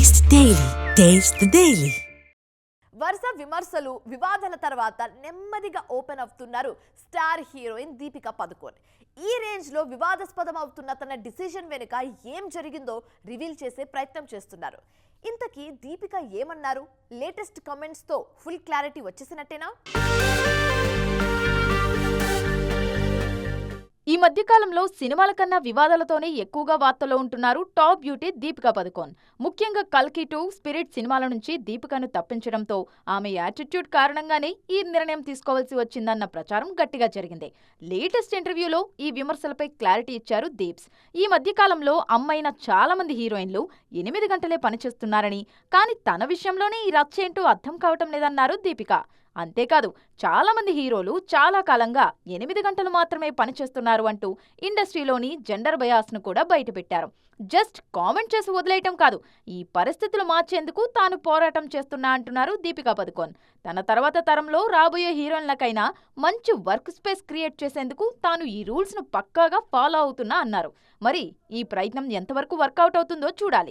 Taste daily taste daily వరుస విమర్శలు వివాదాల తర్వాత నెమ్మదిగా ఓపెన్ అవుతున్నారు స్టార్ హీరోయిన్ దీపిక పదుకోన్. ఈ రేంజ్లో వివాదాస్పదం అవుతున్న తన డిసిజన్ వెనుక ఏం జరిగిందో రివీల్ చేసే ప్రయత్నం చేస్తున్నారు. ఇంతకీ దీపిక ఏమన్నారు? లేటెస్ట్ కమెంట్స్తో ఫుల్ క్లారిటీ వచ్చేసినట్టేనా? ఈ మధ్యకాలంలో సినిమాల కన్నా వివాదాలతోనే ఎక్కువగా వార్తల్లో ఉంటున్నారు టాప్ బ్యూటీ దీపికా పదుకోన్. ముఖ్యంగా కల్కి టూ స్పిరిట్ సినిమాల నుంచి దీపికను తప్పించడంతో ఆమె యాటిట్యూడ్ కారణంగానే ఈ నిర్ణయం తీసుకోవాల్సి వచ్చిందన్న ప్రచారం గట్టిగా జరిగింది. లేటెస్ట్ ఇంటర్వ్యూలో ఈ విమర్శలపై క్లారిటీ ఇచ్చారు దీప్స్. ఈ మధ్యకాలంలో అమ్మైన చాలా మంది హీరోయిన్లు ఎనిమిది గంటలే పనిచేస్తున్నారని కానీ తన విషయంలోనే ఈ రచ్చేంటో అర్థం కావటం లేదన్నారు దీపిక. అంతేకాదు చాలా మంది హీరోలు చాలా కాలంగా ఎనిమిది గంటలు మాత్రమే పనిచేస్తున్నారు అంటూ ఇండస్ట్రీలోని జెండర్ బయాస్ను కూడా బయటపెట్టారు. జస్ట్ కామెంట్ చేసి వదిలేయటం కాదు ఈ పరిస్థితులు మార్చేందుకు తాను పోరాటం చేస్తున్నా అంటున్నారు దీపికా పదుకోన్. తన తర్వాత తరంలో రాబోయే హీరోయిన్లకైనా మంచి వర్క్ స్పేస్ క్రియేట్ చేసేందుకు తాను ఈ రూల్స్ను పక్కాగా ఫాలో అవుతున్నా అన్నారు. మరి ఈ ప్రయత్నం ఎంతవరకు వర్కౌట్ అవుతుందో చూడాలి.